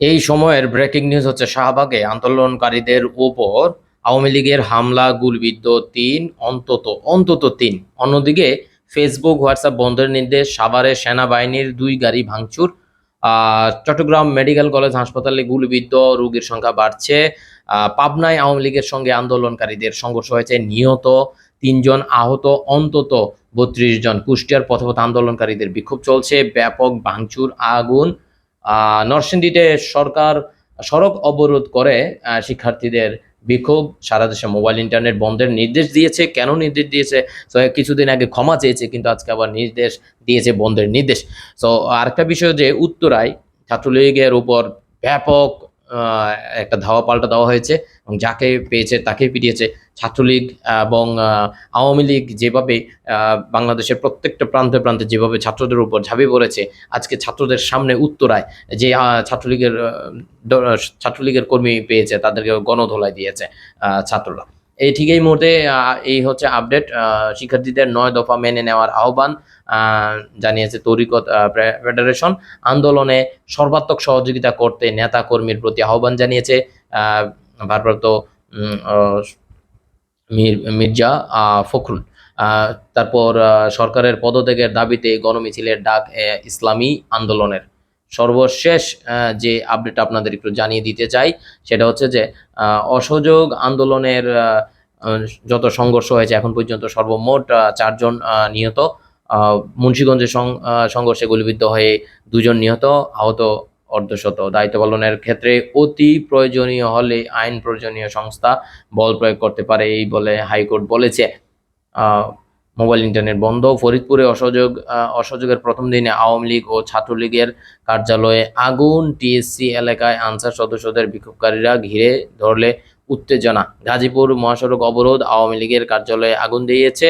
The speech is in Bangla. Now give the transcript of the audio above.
এই সময়ের ব্রেকিং নিউজ হচ্ছে শাহবাগে আন্দোলনকারীদের উপর আওয়ামী লীগের হামলা, গুলবিদ্ধ তিন, অন্তত অন্তত তিন। অন্যদিকে ফেসবুক হোয়াটসঅ্যাপ বন্ধের নির্দেশ, সাভারে সেনাবাহিনীর দুই গাড়ি ভাঙচুর। চট্টগ্রাম মেডিকেল কলেজ হাসপাতালে গুলিবিদ্ধ রোগীর সংখ্যা বাড়ছে। পাবনায় আওয়ামী লীগের সঙ্গে আন্দোলনকারীদের সংঘর্ষ হয়েছে। নিহত তিনজন আহত, অন্তত বত্রিশ জন। কুষ্টিয়ার পথপথ আন্দোলনকারীদের বিক্ষোভ চলছে। ব্যাপক ভাঙচুর, আগুন নরসিংদীতে সরকার সড়ক অবরোধ করে শিক্ষার্থীদের বিক্ষোভ। সারা দেশে মোবাইল, ইন্টারনেট বন্ধের নির্দেশ দিয়েছে। কেন নির্দেশ দিয়েছে? তো কিছুদিন আগে ক্ষমা চেয়েছে, কিন্তু আজকে আবার নির্দেশ দিয়েছে বন্ধের নির্দেশ। তো আরেকটা বিষয় যে উত্তরায় ছাত্রলীগের উপর ব্যাপক একটা ধাওয়া পাল্টা দেওয়া হয়েছে এবং যাকে পেয়েছে তাকে পিটিয়েছে। ছাত্রলীগ এবং আওয়ামী লীগ যেভাবে বাংলাদেশের প্রত্যেকটা প্রান্তে প্রান্তে যেভাবে ছাত্রদের উপর ঝাঁপিয়ে পড়েছে, আজকে ছাত্রদের সামনে উত্তরায় যে ছাত্রলীগের ছাত্রলীগের কর্মী পেয়েছে তাদেরকে গণধোলাই দিয়েছে ছাত্ররা। এই ঠিক এই মুহূর্তে এই হচ্ছে আপডেট শিক্ষার্থীদের নয় দফা মেনে নেওয়ার আহ্বান জানিয়েছে তরিকত ফেডারেশন। আন্দোলনে সর্বাত্মক সহযোগিতা করতে নেতা কর্মীর প্রতি আহ্বান জানিয়েছে ভারপ্রাপ্ত মীর, মির্জা ফখরুল। তারপর সরকারের পদত্যাগের দাবিতে গণমিছিলের ডাক ইসলামী আন্দোলনের। সর্বশেষ যে আপডেট আপনাদের একটু জানিয়ে দিতে চাই, সেটা হচ্ছে যে অসহযোগ আন্দোলনের যত সংঘর্ষ হয়েছে এখন পর্যন্ত সর্বমোট চারজন নিহত। মুন্সিগঞ্জের সংঘর্ষে গুলিবিদ্ধ হয়ে দুজন নিহত, আহত অর্ধশত। দায়িত্ব পালনের ক্ষেত্রে অতি প্রয়োজনীয় হলে আইন প্রয়োজনীয় সংস্থা বল প্রয়োগ করতে পারে, এই বলে হাইকোর্ট বলেছে। মোবাইল ইন্টারনেট বন্ধ। ফরিদপুরে অসহযোগ অসহযোগের প্রথম দিনে আওয়ামী লীগ ও ছাত্রলীগের কার্যালয়ে আগুন। টিএসসি এলাকায় আনসার সদস্যদের বিক্ষোভকারীরা ঘিরে ধরলে উত্তেজনা। গাজীপুর মহাসড়ক অবরোধ আওয়ামী লীগের কার্যালয়ে আগুন দিয়েছে।